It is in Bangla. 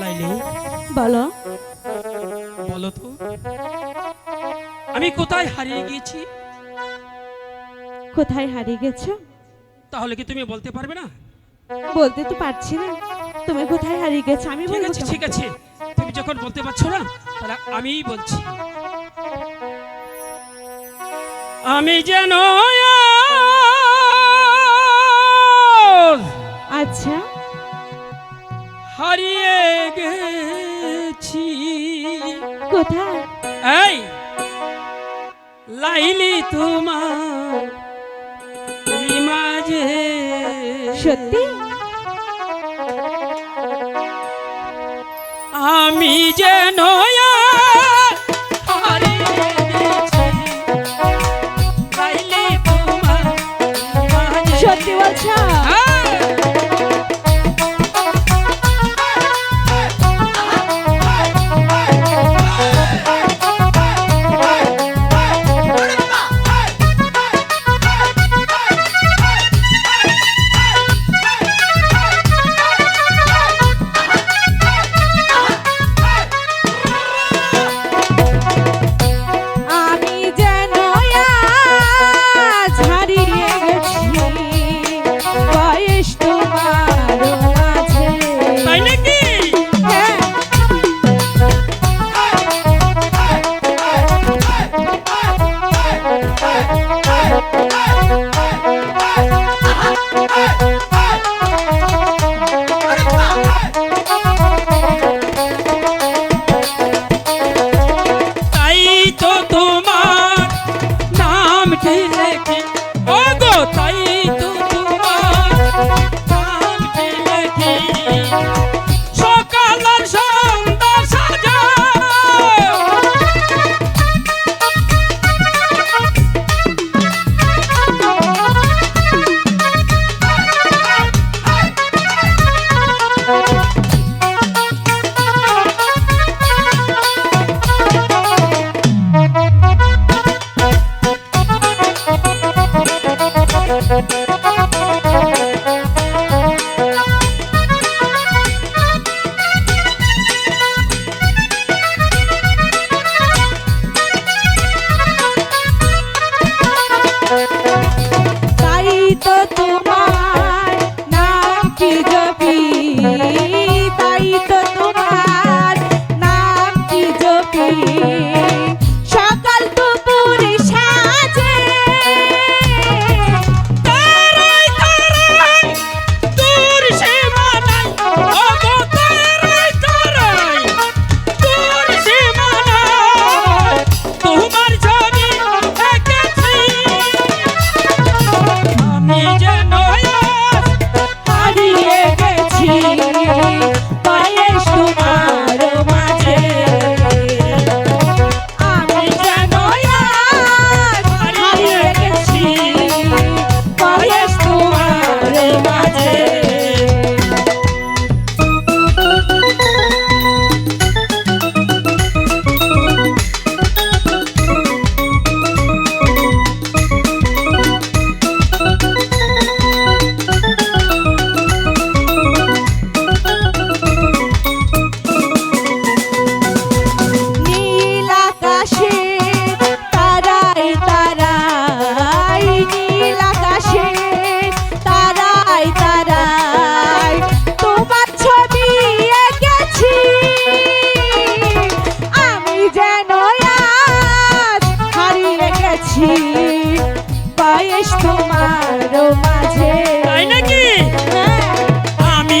লাইলি বলো। বলো তো। আমি কোথায় হারিয়ে গিয়েছি? কোথায় হারিয়ে গেছো? তাহলে কি তুমি বলতে পারবে না? বলতে তো পারছি না। তুমি কোথায় হারিয়ে গেছো? আমি ঠিক বলব আছে ঠিক আছে। তুমি যখন বলতে পারছ না তাহলে আমিই বলছি। আমি যেন আচ্ছা। হারিয়ে গেছি। কোথায়? এই লাইলি তোমার মাঝে সত্যি? আমি তোমার মাঝে। সত্যি বলছো? তাই তো আমি যেন হারিয়ে পায়েস তোমার মাঝে। তাই নাকি? হ্যাঁ। আমি